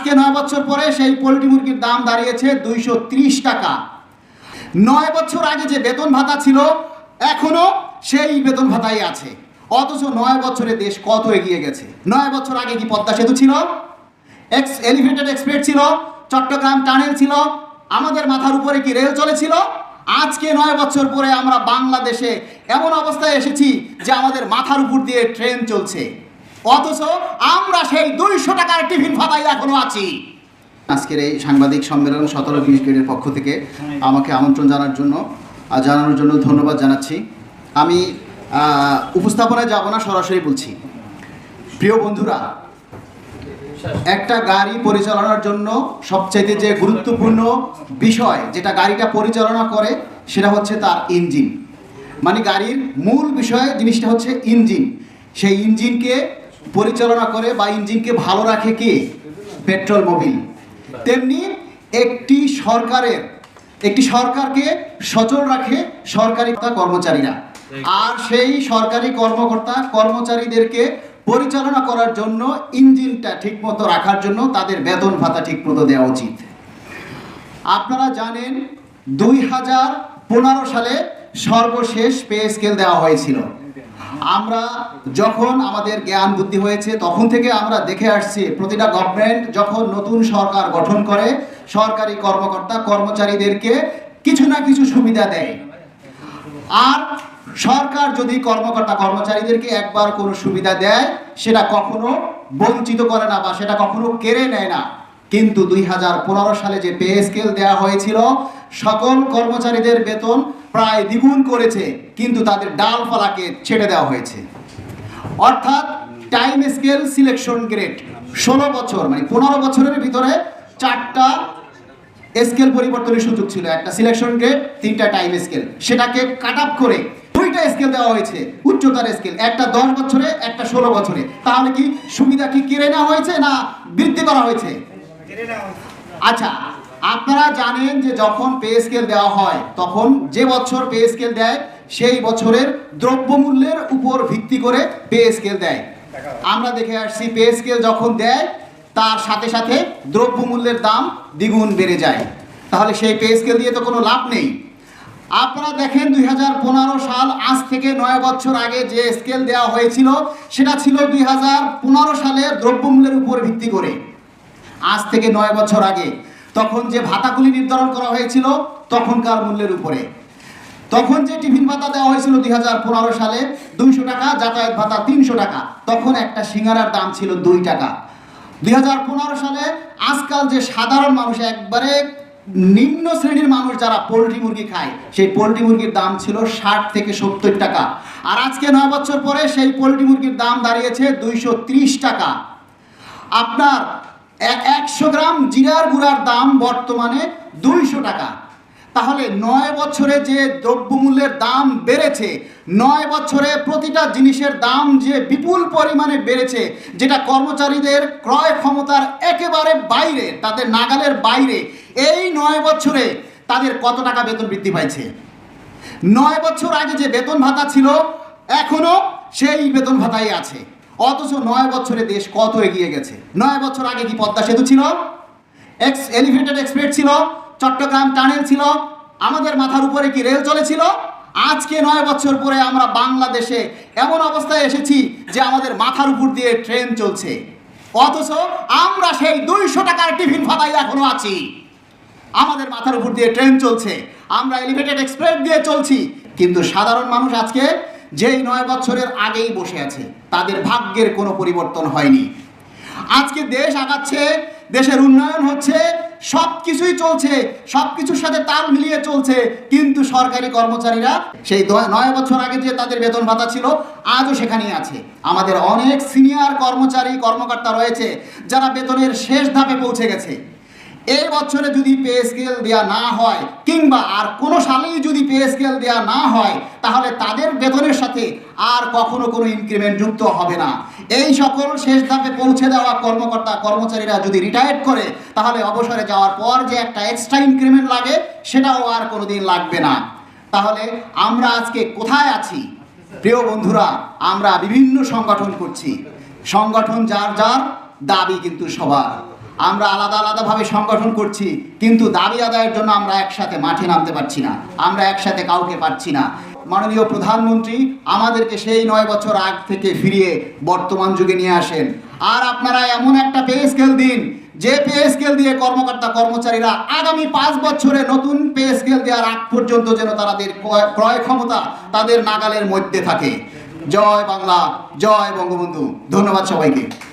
আজকে নয় বছর পরে সেই পোলট্রি মুরগির দাম দাঁড়িয়েছে দুইশো টাকা। নয় বছর আগে যে বেতন ভাতা ছিল, এখনও সেই বেতন ভাতাই আছে। অথচ নয় বছরে দেশ কত এগিয়ে গেছে? নয় বছর আগে কি পদ্মা সেতু ছিল? এক্স এলিভেটেড এক্সপ্রেস ছিল, চট্টগ্রাম টানেল ছিল, আমাদের মাথার উপরে কি রেল চলেছিল? আজকে নয় বছর পরে আমরা বাংলাদেশে এমন অবস্থায় এসেছি যে আমাদের মাথার উপর দিয়ে ট্রেন চলছে। অথচ আমরা সেই দুইশো টাকার টিফিন ভাতাই এখনও আছি। আজকের এই সাংবাদিক সম্মেলন সতেরো বিশ গ্রেডের পক্ষ থেকে আমাকে আমন্ত্রণ জানার জন্য জানানোর জন্য ধন্যবাদ জানাচ্ছি। আমি উপস্থাপনায় যাব না, সরাসরি বলছি। প্রিয় বন্ধুরা, একটা গাড়ি পরিচালনার জন্য সবচাইতে যে গুরুত্বপূর্ণ বিষয়, যেটা গাড়িটা পরিচালনা করে, সেটা হচ্ছে তার ইঞ্জিন। মানে গাড়ির মূল বিষয় জিনিসটা হচ্ছে ইঞ্জিন। সেই ইঞ্জিনকে পরিচালনা করে বা ইঞ্জিনকে ভালো রাখে কে? Petrol Mobil. তেমনি একটি সরকারের, একটি সরকারকে সচল রাখে সরকারি কর্মচারীরা। আর সেই সরকারি কর্মকর্তা কর্মচারীদেরকে পরিচালনা করার জন্য ইঞ্জিনটা ঠিকমতো রাখার জন্য তাদের বেতন ভাতা ঠিকমতো দেওয়া উচিত। আপনারা জানেন, দুই হাজার পনেরো সালে সর্বশেষ পে স্কেল দেওয়া হয়েছিল। আমরা যখন আমাদের জ্ঞান বুদ্ধি হয়েছে, তখন থেকে আমরা দেখে আসছি, প্রতিটা গভর্নমেন্ট যখন নতুন সরকার গঠন করে, সরকারি কর্মকর্তা, কর্মচারীদেরকে কিছু না কিছু সুবিধা দেয়। আর সরকার যদি কর্মকর্তা, কর্মচারীদেরকে একবার কোনো সুবিধা দেয়, সেটা কখনো বঞ্চিত করে না বা সেটা কখনো কেড়ে নেয় না। কিন্তু দুই হাজার পনেরো সালে যে পে স্কেল দেওয়া হয়েছিল, সকল কর্মচারীদের বেতন প্রায় দ্বিগুণ করেছে কিন্তু তাদের ডালপালাকে ছেড়ে দেওয়া হয়েছে। অর্থাৎ টাইম স্কেল সিলেকশন গ্রেড ষোলো বছর মানে পনেরো বছরের ভিতরে চারটা স্কেল পরিবর্তনের সুযোগ ছিল। একটা সিলেকশন গ্রেড তিনটা টাইম স্কেল সেটাকে কাট আপ করে দুইটা স্কেল দেওয়া হয়েছে উচ্চতার স্কেল একটা দশ বছরে একটা ষোলো বছরে। তাহলে কি সুবিধা কি কেড়ে নেওয়া হয়েছে না বৃদ্ধি করা হয়েছে। আচ্ছা আপনারা জানেন যে যখন পে স্কেল দেওয়া হয়, তখন যে বছর পে স্কেল দেয়, সেই বছরের দ্রব্যমূল্যের উপর ভিত্তি করে পে স্কেল দেয়। আমরা দেখে আসছি, পে স্কেল যখন দেয়, তার সাথে সাথে দ্রব্যমূল্যের দাম দ্বিগুণ বেড়ে যায়। তাহলে সেই পে স্কেল দিয়ে তো কোনো লাভ নেই। আপনারা দেখেন, দুই হাজার পনেরো সাল, আজ থেকে নয় বছর আগে যে স্কেল দেওয়া হয়েছিল, সেটা ছিল দুই সালে দ্রব্যমূল্যের উপর ভিত্তি করে। আজ থেকে নয় বছর আগে। তখন যে ভাতাগুলি নির্ধারণ করা হয়েছিল তখনকার মূল্যের উপরে। তখন যে টিফিন ভাতা দেওয়া হয়েছিল দুই সালে দুইশো টাকা, যাতায়াত ভাতা তিনশো টাকা। তখন একটা সিঙ্গারার দাম ছিল দুই টাকা। দুই হাজার পনেরো সালে আজকাল যে সাধারণ মানুষ, একবারে নিম্ন শ্রেণির মানুষ যারা পোলট্রি মুরগি খায়, সেই পোলট্রি মুরগির দাম ছিল ষাট থেকে সত্তর টাকা। আর আজকে নয় বছর পরে সেই পোলট্রি মুরগির দাম দাঁড়িয়েছে দুইশো ত্রিশ টাকা। আপনার একশো গ্রাম জিরার গুঁড়ার দাম বর্তমানে দুইশো টাকা। তাহলে নয় বছরে যে দ্রব্যমূল্যের দাম বেড়েছে, নয় বছরে প্রতিটা জিনিসের দাম যে বিপুল পরিমাণে বেড়েছে, যেটা কর্মচারীদের ক্রয় ক্ষমতার একেবারে বাইরে, তাদের নাগালের বাইরে, এই নয় বছরে তাদের কত টাকা বেতন বৃদ্ধি পাইছে? নয় বছর আগে যে বেতন ভাতা ছিল, এখনও সেই বেতন ভাতাই আছে। অথচ নয় বছরে দেশ কত এগিয়ে গেছে? নয় বছর আগে কি পদ্মা সেতু ছিল? এক্স এলিভেটেড এক্সপ্রেস ছিল? চট্টগ্রাম টানেল ছিল? আমাদের মাথার উপরে কি রেল চলেছিল? আজকে নয় বছর পরে আমরা বাংলাদেশে এমন অবস্থায় এসেছি যে আমাদের মাথার উপর দিয়ে ট্রেন চলছে। অথচ আমরা সেই দুইশো টাকার টিফিন ভাতাই এখনও আছি। আমাদের মাথার উপর দিয়ে ট্রেন চলছে। আমরা এলিভেটেড এক্সপ্রেস দিয়ে চলছি। কিন্তু সাধারণ মানুষ আজকে যেই নয় বছরের আগেই বসে আছে, তাদের ভাগ্যের কোনো পরিবর্তন হয়নি। আজকে দেশ আগাচ্ছে, দেশের উন্নয়ন হচ্ছে সব কিছুই চলছে সব কিছুর সাথে তাল মিলিয়ে চলছে, কিন্তু সরকারি কর্মচারীরা সেই নয় বছর আগে যে তাদের বেতন ভাতা ছিল, আজও সেখানেই আছে। আমাদের অনেক সিনিয়র কর্মচারী, কর্মকর্তা রয়েছে, যারা বেতনের শেষ ধাপে পৌঁছে গেছে। এই বছরে যদি পে স্কেল দেওয়া না হয়, কিংবা আর কোনো সালেই যদি পে স্কেল দেওয়া না হয়, তাহলে তাদের বেতনের সাথে আর কখনো কোনো ইনক্রিমেন্ট যুক্ত হবে না। এই সকল শেষ ধাপে পৌঁছে দেওয়া কর্মকর্তা, কর্মচারীরা যদি রিটায়ার করে, তাহলে অবসরে যাওয়ার পর যে একটা এক্সট্রা ইনক্রিমেন্ট লাগে, সেটাও আর কোনোদিন লাগবে না। তাহলে আমরা আজকে কোথায় আছি? প্রিয় বন্ধুরা, আমরা বিভিন্ন সংগঠন করছি। সংগঠন যার যার দাবি কিন্তু সবার। আমরা আলাদা আলাদাভাবে সংগঠন করছি, কিন্তু দাবি আদায়ের জন্য আমরা একসাথে মাঠে নামতে পারছি না, আমরা একসাথে কাউকে পারছি না। মাননীয় প্রধানমন্ত্রী, আমাদেরকে সেই নয় বছর আগ থেকে ফিরিয়ে বর্তমান যুগে নিয়ে আসেন। আর আপনারা এমন একটা পে স্কেল দিন, যে পে স্কেল দিয়ে কর্মকর্তা কর্মচারীরা আগামী পাঁচ বছরে নতুন পে স্কেল দেওয়ার আগ পর্যন্ত যেন তাদের ক্রয়- ক্ষমতা তাদের নাগালের মধ্যে থাকে। জয় বাংলা, জয় বঙ্গবন্ধু। ধন্যবাদ সবাইকে।